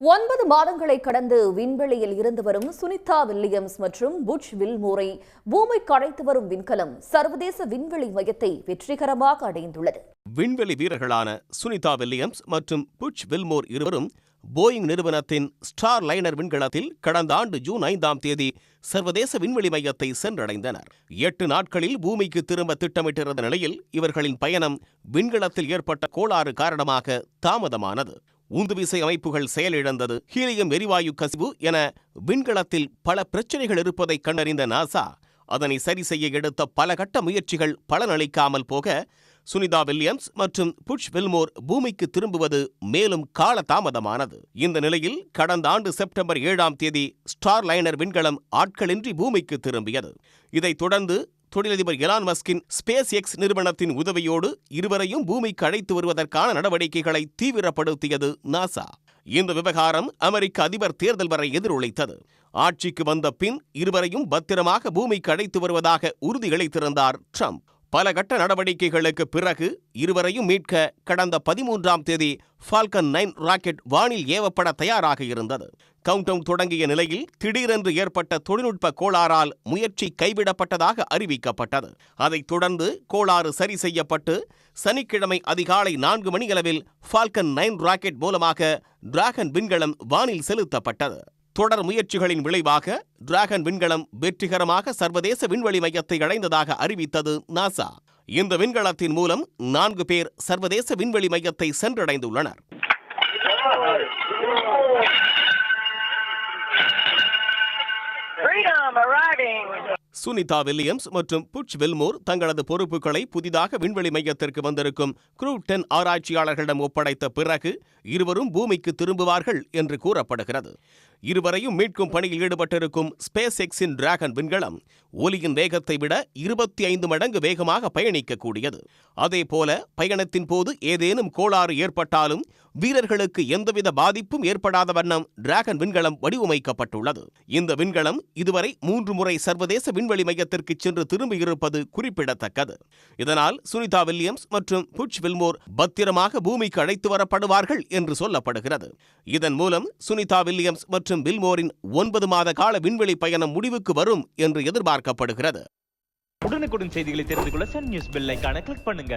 ஒன்பது மாதங்களை கடந்து விண்வெளியில் இருந்து வரும் சுனிதா வில்லியம்ஸ் மற்றும் புட்ச் வில்மோரை பூமிக்கு அழைத்து வரும் விண்கலம் சர்வதேச விண்வெளி மையத்தை வெற்றிகரமாக அடைந்துள்ளது. விண்வெளி வீரர்களான சுனிதா வில்லியம்ஸ் மற்றும் புட்ச் வில்மோர் இருவரும் போயிங் நிறுவனத்தின் ஸ்டார் லைனர் விண்கலத்தில் கடந்த ஆண்டு ஜூன் ஐந்தாம் தேதி சர்வதேச விண்வெளி மையத்தை சென்றடைந்தனர். எட்டு நாட்களில் பூமிக்கு திரும்ப திட்டமிட்டிருந்த நிலையில் இவர்களின் பயணம் விண்கலத்தில் ஏற்பட்ட கோளாறு காரணமாக தாமதமானது. உந்துவிசை அமைப்புகள் செயலிழந்தது. ஹீலியம் எரிவாயு கசிவு என விண்கலத்தில் பல பிரச்சனைகள் இருப்பதை கண்டறிந்த நாசா அதனை சரி செய்ய எடுத்த பல கட்ட முயற்சிகள் பலனளிக்காமல் போக சுனிதா வில்லியம்ஸ் மற்றும் புட்ச் வில்மோர் பூமிக்கு திரும்புவது மேலும் கால தாமதமானது இந்த நிலையில் கடந்த ஆண்டு செப்டம்பர் ஏழாம் தேதி ஸ்டார் லைனர் விண்கலம் ஆட்களின்றி பூமிக்கு திரும்பியது. இதைத் தொடர்ந்து தொழிலதிபர் எலான் மஸ்கின் ஸ்பேஸ் எக்ஸ் நிறுவனத்தின் உதவியோடு இருவரையும் பூமிக்கு அழைத்து வருவதற்கான நடவடிக்கைகளை தீவிரப்படுத்தியது நாசா. இந்த விவகாரம் அமெரிக்க அதிபர் தேர்தல் வரை எதிரொலித்தது. ஆட்சிக்கு வந்த பின் இருவரையும் பத்திரமாக பூமிக்கு அழைத்து வருவதாக உறுதியளித்திருந்தார் ட்ரம்ப். பல கட்ட நடவடிக்கைகளுக்கு பிறகு இருவரையும் மீட்க கடந்த பதிமூன்றாம் தேதி ஃபால்கன் நைன் ராக்கெட் வானில் ஏவப்பட தயாராக இருந்தது. கவுண்டவுன் தொடங்கிய நிலையில் திடீரென்று ஏற்பட்ட தொழில்நுட்ப கோளாறால் முயற்சி கைவிடப்பட்டதாக அறிவிக்கப்பட்டது. அதைத் தொடர்ந்து கோளாறு சரி செய்யப்பட்டு சனிக்கிழமை அதிகாலை நான்கு மணியளவில் ஃபால்கன் நைன் ராக்கெட் மூலமாக டிராகன் விண்கலம் வானில் செலுத்தப்பட்டது. தொடர் முயற்சிகளின் விளைவாக டிராகன் விண்கலம் வெற்றிகரமாக சர்வதேச விண்வெளி மையத்தை அடைந்ததாக அறிவித்தது நாசா இந்த விண்கலத்தின் மூலம் நான்கு பேர் சர்வதேச விண்வெளி மையத்தை சென்றடைந்துள்ளனர் Freedom arriving. சுனிதா வில்லியம்ஸ் மற்றும் புட்ச் வில்மோர் தங்களது பொறுப்புகளை புதிதாக விண்வெளி மையத்திற்கு வந்திருக்கும் க்ரூ டென் ஆராய்ச்சியாளர்களிடம் ஒப்படைத்த பிறகு இருவரும் பூமிக்கு திரும்புவார்கள் என்று கூறப்படுகிறது. இருவரையும் மீட்கும் பணியில் ஈடுபட்டிருக்கும் ஸ்பேஸ் எக்ஸின் டிராகன் விண்கலம் ஒலியின் வேகத்தை விட இருபத்தி ஐந்து மடங்கு வேகமாக பயணிக்கக்கூடியது. அதேபோல பயணத்தின் போது ஏதேனும் கோளாறு ஏற்பட்டாலும் வீரர்களுக்கு எந்தவித பாதிப்பும் ஏற்படாத வண்ணம் டிராகன் விண்கலம் வடிவமைக்கப்பட்டுள்ளது. இந்த விண்கலம் இதுவரை மூன்று முறை சர்வதேச விண் விண்வெளி மையத்திற்கு சென்று திரும்பியிருப்பது குறிப்பிடத்தக்கது. இதனால் சுனிதா வில்லியம்ஸ் மற்றும் புட்ச் வில்மோர் பத்திரமாக பூமிக்கு அழைத்து வரப்படுவார்கள் என்று சொல்லப்படுகிறது. இதன் மூலம் சுனிதா வில்லியம்ஸ் மற்றும் வில்மோரின் ஒன்பது மாத கால விண்வெளி பயணம் முடிவுக்கு வரும் என்று எதிர்பார்க்கப்படுகிறது. உடனுக்குடன் செய்திகளை தெரிந்து கொள்ள சன் நியூஸ் பெல் கிளிக் பண்ணுங்க.